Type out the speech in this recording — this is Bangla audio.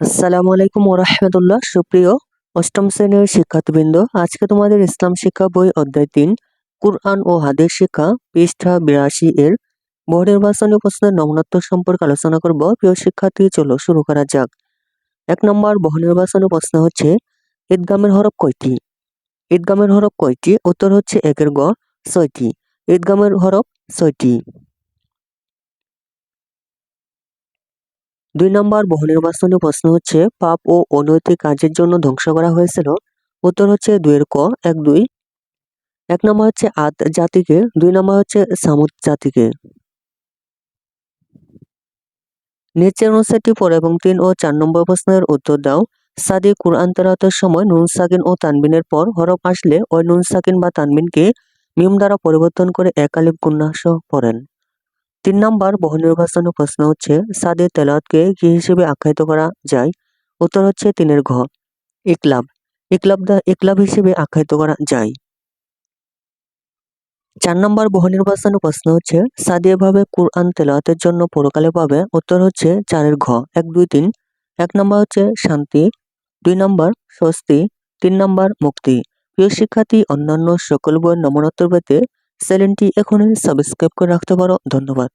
আসসালামু আলাইকুম ওরহমতুল্লাহ সুপ্রিয় অষ্টম শ্রেণির শিক্ষার্থীবৃন্দ, আজকে তোমাদের ইসলাম শিক্ষা বই অধ্যায় তিন, কুরআন ও হাদিস শিক্ষা পৃষ্ঠা বিরাশি এর বহু নির্বাচনী প্রশ্নের নমনত্ব সম্পর্কে আলোচনা করব। প্রিয় শিক্ষার্থী, চলো শুরু করা যাক। এক নম্বর বহু নির্বাচনী প্রশ্ন হচ্ছে, ঈদগামের হরফ কয়টি? ঈদগামের হরফ কয়টি? উত্তর হচ্ছে একের গ, ছয়টি। ঈদগামের হরফ ছয়টি। দুই নম্বর বহু নির্বাচনী প্রশ্ন হচ্ছে, পাপ ও অনৈতিক কাজের জন্য ধ্বংস করা হয়েছিল। উত্তর হচ্ছে দুইয়ের ক, এক, দুই। এক নম্বর হচ্ছে আদ জাতিকে, দুই নম্বর হচ্ছে সামুদ জাতিকে। নিচের অনুচ্ছেদটি পড়ে এবং তিন ও চার নম্বর প্রশ্নের উত্তর দাও। সাদি কুরআন তেলাওয়াতের সময় নুন, সাকিন ও তানবিনের পর হরফ আসলে ওই নুন, সাকিন বা তানবিনকে মিম দ্বারা পরিবর্তন করে এক আলিফ গুন্নাস পড়েন। তিন নম্বর বহু নির্বাচনী প্রশ্ন হচ্ছে, সাদে তেলাওয়াতকে কি হিসেবে আখ্যায়িত করা যায়? উত্তর হচ্ছে, তিনের ঘ। ইকলাব। ইকলাব দা ইকলাব হিসেবে আখ্যায়িত করা যায়। চার নম্বর বহু নির্বাচনী প্রশ্ন হচ্ছে সাদিয়ে ভাবে কুরআন তেলাওয়াতের জন্য পরকালে পাবে? উত্তর হচ্ছে, চারের ঘ। এক, দুই, তিন। এক নম্বর হচ্ছে, শান্তি। দুই নম্বর, স্বস্তি। তিন নম্বর, মুক্তি। প্রিয় শিক্ষার্থী, অন্যান্য সকল বইয়ের নমনোত্তর পেতে চ্যানেলটি এখনই সাবস্ক্রাইব করে রাখতে পারো। ধন্যবাদ।